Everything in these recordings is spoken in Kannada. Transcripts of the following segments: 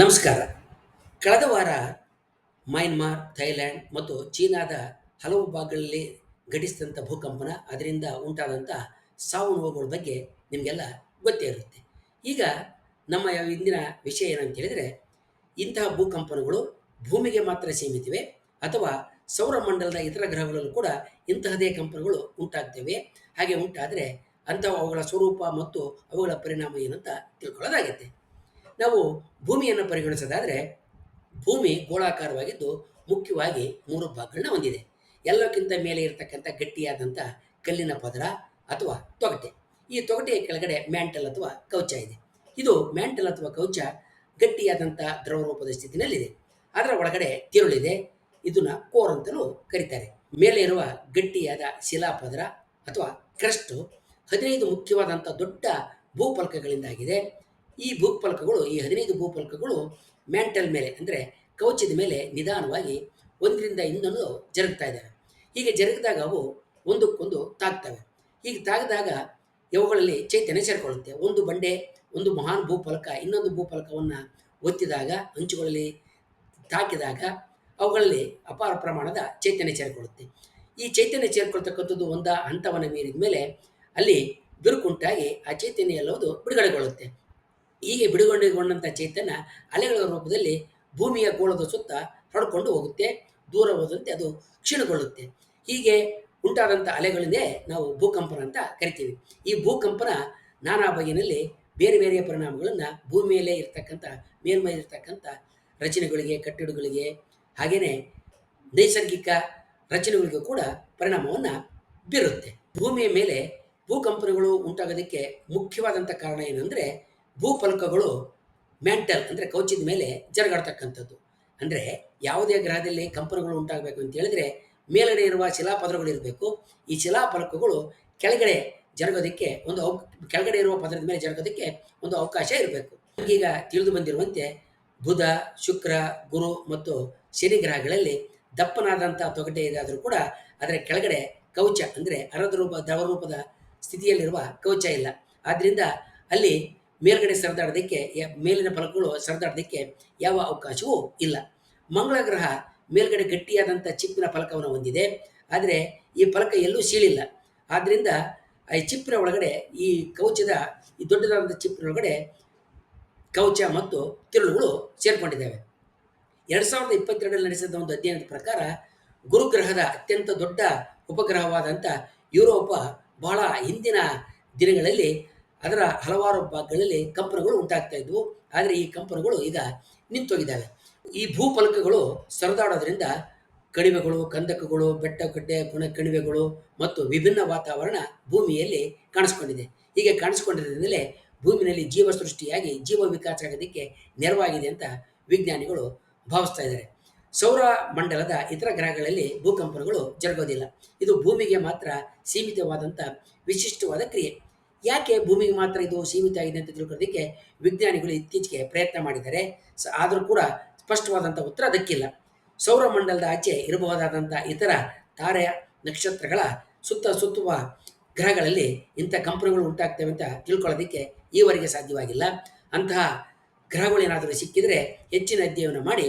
ನಮಸ್ಕಾರ. ಕಳೆದ ವಾರ ಮ್ಯಾನ್ಮಾರ್, ಥೈಲ್ಯಾಂಡ್ ಮತ್ತು ಚೀನಾದ ಹಲವು ಭಾಗಗಳಲ್ಲಿ ಘಟಿಸಿದಂಥ ಭೂಕಂಪನ, ಅದರಿಂದ ಉಂಟಾದಂಥ ಸಾವು ನೋವುಗಳ ಬಗ್ಗೆ ನಿಮಗೆಲ್ಲ ಗೊತ್ತೇ ಇರುತ್ತೆ. ಈಗ ನಮ್ಮ ಇಂದಿನ ವಿಷಯ ಏನಂತ ಹೇಳಿದರೆ, ಇಂತಹ ಭೂಕಂಪನಗಳು ಭೂಮಿಗೆ ಮಾತ್ರ ಸೀಮಿತವೆ ಅಥವಾ ಸೌರಮಂಡಲದ ಇತರ ಗ್ರಹಗಳಲ್ಲೂ ಕೂಡ ಇಂತಹದೇ ಕಂಪನಗಳು ಉಂಟಾಗ್ತವೆ. ಹಾಗೆ ಉಂಟಾದರೆ ಅಂತಹ ಅವುಗಳ ಸ್ವರೂಪ ಮತ್ತು ಅವುಗಳ ಪರಿಣಾಮ ಏನಂತ ತಿಳ್ಕೊಳ್ಳೋದಾಗತ್ತೆ. ನಾವು ಭೂಮಿಯನ್ನು ಪರಿಗಣಿಸೋದಾದರೆ ಭೂಮಿ ಗೋಳಾಕಾರವಾಗಿದ್ದು ಮುಖ್ಯವಾಗಿ ಮೂರು ಭಾಗಗಳನ್ನ ಹೊಂದಿದೆ. ಎಲ್ಲಕ್ಕಿಂತ ಮೇಲೆ ಇರತಕ್ಕಂಥ ಗಟ್ಟಿಯಾದಂಥ ಕಲ್ಲಿನ ಪದರ ಅಥವಾ ತೊಗಟೆ. ಈ ತೊಗಟೆಯ ಕೆಳಗಡೆ ಮ್ಯಾಂಟಲ್ ಅಥವಾ ಕವಚ ಇದೆ. ಇದು ಮ್ಯಾಂಟಲ್ ಅಥವಾ ಕವಚ ಗಟ್ಟಿಯಾದಂಥ ದ್ರವ ರೂಪದ ಸ್ಥಿತಿನಲ್ಲಿದೆ. ಅದರ ಒಳಗಡೆ ತಿರುಳಿದೆ. ಇದನ್ನ ಕೋರ್ ಅಂತಲೂ ಕರೀತಾರೆ. ಮೇಲೆ ಇರುವ ಗಟ್ಟಿಯಾದ ಶಿಲಾಪದರ ಅಥವಾ ಕ್ರಸ್ಟು ಹದಿನೈದು ಮುಖ್ಯವಾದಂಥ ದೊಡ್ಡ ಭೂಫಲಕಗಳಿಂದಾಗಿದೆ. ಈ ಭೂಫಲಕಗಳು ಈ ಹದಿನೈದು ಭೂಫಲಕಗಳು ಮ್ಯಾಂಟಲ್ ಮೇಲೆ, ಅಂದರೆ ಕವಚದ ಮೇಲೆ ನಿಧಾನವಾಗಿ ಒಂದರಿಂದ ಇನ್ನೊಂದು ಜರುಗ್ತಾ ಇದ್ದಾವೆ. ಹೀಗೆ ಜರುಗಿದಾಗ ಅವು ಒಂದಕ್ಕೊಂದು ತಾಗ್ತವೆ. ಹೀಗೆ ತಾಗಿದಾಗ ಇವುಗಳಲ್ಲಿ ಚೈತನ್ಯ ಸೇರಿಕೊಳ್ಳುತ್ತೆ. ಒಂದು ಬಂಡೆ, ಒಂದು ಮಹಾನ್ ಭೂಫಲಕ ಇನ್ನೊಂದು ಭೂಫಲಕವನ್ನು ಒತ್ತಿದಾಗ, ಅಂಚುಗಳಲ್ಲಿ ತಾಕಿದಾಗ ಅವುಗಳಲ್ಲಿ ಅಪಾರ ಪ್ರಮಾಣದ ಚೈತನ್ಯ ಸೇರಿಕೊಳ್ಳುತ್ತೆ. ಈ ಚೈತನ್ಯ ಸೇರಿಕೊಳ್ತಕ್ಕಂಥದ್ದು ಒಂದ ಹಂತವನ್ನು ಮೀರಿದ ಮೇಲೆ ಅಲ್ಲಿ ಬಿರುಕುಂಟಾಗಿ ಆ ಚೈತನ್ಯ ಎಲ್ಲವುದು ಬಿಡುಗಡೆಗೊಳ್ಳುತ್ತೆ. ಹೀಗೆ ಬಿಡುಗಡೆಗೊಂಡಂಥ ಚೈತನ್ಯ ಅಲೆಗಳ ರೂಪದಲ್ಲಿ ಭೂಮಿಯ ಗೋಳದ ಸುತ್ತ ಹರಡ್ಕೊಂಡು ಹೋಗುತ್ತೆ, ದೂರ ಹೋದಂತೆ ಅದು ಕ್ಷೀಣಗೊಳ್ಳುತ್ತೆ. ಹೀಗೆ ಉಂಟಾದಂಥ ಅಲೆಗಳನ್ನೇ ನಾವು ಭೂಕಂಪನ ಅಂತ ಕರಿತೀವಿ. ಈ ಭೂಕಂಪನ ನಾನಾ ಬಗೆಯಲ್ಲಿ ಬೇರೆ ಬೇರೆ ಪರಿಣಾಮಗಳನ್ನು ಭೂಮಿ ಮೇಲೆ ಇರ್ತಕ್ಕಂಥ ಮೇಲ್ಮೈ ಇರ್ತಕ್ಕಂಥ ರಚನೆಗಳಿಗೆ, ಕಟ್ಟಡಗಳಿಗೆ ಹಾಗೆಯೇ ನೈಸರ್ಗಿಕ ರಚನೆಗಳಿಗೂ ಕೂಡ ಪರಿಣಾಮವನ್ನು ಬೀರುತ್ತೆ. ಭೂಮಿಯ ಮೇಲೆ ಭೂಕಂಪನಗಳು ಉಂಟಾಗೋದಕ್ಕೆ ಮುಖ್ಯವಾದಂಥ ಕಾರಣ ಏನಂದರೆ ಭೂಫಲಕಗಳು ಮ್ಯಾಂಟಲ್ ಅಂದರೆ ಕವಚದ ಮೇಲೆ ಜರುಗಾಡ್ತಕ್ಕಂಥದ್ದು. ಅಂದರೆ ಯಾವುದೇ ಗ್ರಹದಲ್ಲಿ ಕಂಪನಗಳು ಉಂಟಾಗಬೇಕು ಅಂತ ಹೇಳಿದ್ರೆ ಮೇಲ್ಗಡೆ ಇರುವ ಶಿಲಾಪದರಗಳು ಇರಬೇಕು. ಈ ಶಿಲಾಫಲಕಗಳು ಕೆಳಗಡೆ ಜರುಗೋದಕ್ಕೆ ಒಂದು ಅವ, ಕೆಳಗಡೆ ಇರುವ ಪದರದ ಮೇಲೆ ಜರುಗೋದಕ್ಕೆ ಒಂದು ಅವಕಾಶ ಇರಬೇಕು. ಈಗ ತಿಳಿದು ಬಂದಿರುವಂತೆ ಬುಧ, ಶುಕ್ರ, ಗುರು ಮತ್ತು ಶನಿ ಗ್ರಹಗಳಲ್ಲಿ ದಪ್ಪನಾದಂಥ ತೊಗಟೆ ಇದೆ ಆದರೂ ಕೂಡ ಅದರ ಕೆಳಗಡೆ ಕವಚ ಅಂದರೆ ಅರದ ರೂಪ ದ್ರವರೂಪದ ಸ್ಥಿತಿಯಲ್ಲಿರುವ ಕವಚ ಇಲ್ಲ. ಆದ್ದರಿಂದ ಅಲ್ಲಿ ಮೇಲ್ಗಡೆ ಸರಿದಾಡೋದಕ್ಕೆ ಮೇಲಿನ ಫಲಕಗಳು ಸರಿದಾಡೋದಕ್ಕೆ ಯಾವ ಅವಕಾಶವೂ ಇಲ್ಲ. ಮಂಗಳ ಗ್ರಹ ಮೇಲ್ಗಡೆ ಗಟ್ಟಿಯಾದಂಥ ಚಿಪ್ಪಿನ ಫಲಕವನ್ನು ಹೊಂದಿದೆ. ಆದರೆ ಈ ಫಲಕ ಎಲ್ಲೂ ಸೀಳಿಲ್ಲ. ಆದ್ದರಿಂದ ಈ ಚಿಪ್ಪಿನ ಒಳಗಡೆ, ಈ ಕವಚದ, ಈ ದೊಡ್ಡದಾದಂಥ ಚಿಪ್ಪಿನ ಒಳಗಡೆ ಕವಚ ಮತ್ತು ತಿರುಳುಗಳು ಸೇರ್ಕೊಂಡಿದ್ದಾವೆ. ಎರಡು ಸಾವಿರದ ಇಪ್ಪತ್ತೆರಡರಲ್ಲಿ ನಡೆಸಿದ ಒಂದು ಅಧ್ಯಯನದ ಪ್ರಕಾರ ಗುರುಗ್ರಹದ ಅತ್ಯಂತ ದೊಡ್ಡ ಉಪಗ್ರಹವಾದಂಥ ಯುರೋಪ ಬಹಳ ಹಿಂದಿನ ದಿನಗಳಲ್ಲಿ ಅದರ ಹಲವಾರು ಭಾಗಗಳಲ್ಲಿ ಕಂಪನಗಳು ಉಂಟಾಗ್ತಾ ಇದ್ವು. ಆದರೆ ಈ ಕಂಪನಗಳು ಈಗ ನಿಂತೋಗಿದ್ದಾವೆ. ಈ ಭೂಫಲಕಗಳು ಸರಿದಾಡೋದ್ರಿಂದ ಕಣಿವೆಗಳು, ಕಂದಕಗಳು ಬೆಟ್ಟ ಕಡ್ಡೆ ಗುಣ ಕಣಿವೆಗಳು ಮತ್ತು ವಿಭಿನ್ನ ವಾತಾವರಣ ಭೂಮಿಯಲ್ಲಿ ಕಾಣಿಸ್ಕೊಂಡಿದೆ. ಹೀಗೆ ಕಾಣಿಸ್ಕೊಂಡಿರೋದ್ರಿಂದಲೇ ಭೂಮಿನಲ್ಲಿ ಜೀವ ಸೃಷ್ಟಿಯಾಗಿ ಜೀವ ವಿಕಾಸ ಆಗೋದಕ್ಕೆ ನೆರವಾಗಿದೆ ಅಂತ ವಿಜ್ಞಾನಿಗಳು ಭಾವಿಸ್ತಾ ಇದ್ದಾರೆ. ಸೌರ ಮಂಡಲದ ಇತರ ಗ್ರಹಗಳಲ್ಲಿ ಭೂಕಂಪನಗಳು ಜರುಗೋದಿಲ್ಲ. ಇದು ಭೂಮಿಗೆ ಮಾತ್ರ ಸೀಮಿತವಾದಂಥ ವಿಶಿಷ್ಟವಾದ ಕ್ರಿಯೆ. ಯಾಕೆ ಭೂಮಿಗೆ ಮಾತ್ರ ಇದು ಸೀಮಿತ ಆಗಿದೆ ಅಂತ ತಿಳ್ಕೊಳ್ಳೋದಕ್ಕೆ ವಿಜ್ಞಾನಿಗಳು ಇತ್ತೀಚೆಗೆ ಪ್ರಯತ್ನ ಮಾಡಿದ್ದಾರೆ. ಆದರೂ ಕೂಡ ಸ್ಪಷ್ಟವಾದಂಥ ಉತ್ತರ ಅದಕ್ಕಿಲ್ಲ. ಸೌರಮಂಡಲದ ಆಚೆ ಇರಬಹುದಾದಂಥ ಇತರ ತಾರೆ ನಕ್ಷತ್ರಗಳ ಸುತ್ತ ಸುತ್ತುವ ಗ್ರಹಗಳಲ್ಲಿ ಇಂಥ ಕಂಪನಿಗಳು ಉಂಟಾಗ್ತವೆ ಅಂತ ತಿಳ್ಕೊಳ್ಳೋದಕ್ಕೆ ಈವರೆಗೆ ಸಾಧ್ಯವಾಗಿಲ್ಲ. ಅಂತಹ ಗ್ರಹಗಳೇನಾದರೂ ಸಿಕ್ಕಿದರೆ ಹೆಚ್ಚಿನ ಅಧ್ಯಯನ ಮಾಡಿ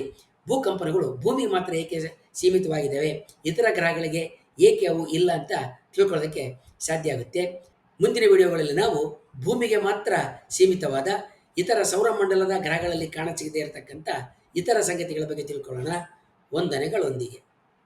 ಭೂಕಂಪನಗಳು ಭೂಮಿ ಮಾತ್ರ ಏಕೆ ಸೀಮಿತವಾಗಿದ್ದಾವೆ, ಇತರ ಗ್ರಹಗಳಿಗೆ ಏಕೆ ಅವು ಇಲ್ಲ ಅಂತ ತಿಳ್ಕೊಳ್ಳೋದಕ್ಕೆ ಸಾಧ್ಯ ಆಗುತ್ತೆ. ಮುಂದಿನ ವಿಡಿಯೋಗಳಲ್ಲಿ ನಾವು ಭೂಮಿಗೆ ಮಾತ್ರ ಸೀಮಿತವಾದ ಇತರ ಸೌರಮಂಡಲದ ಗ್ರಹಗಳಲ್ಲಿ ಕಾಣಸಿಗದೇ ಇರತಕ್ಕಂಥ ಇತರ ಸಂಗತಿಗಳ ಬಗ್ಗೆ ತಿಳ್ಕೊಳ್ಳೋಣ. ವಂದನೆಗಳೊಂದಿಗೆ.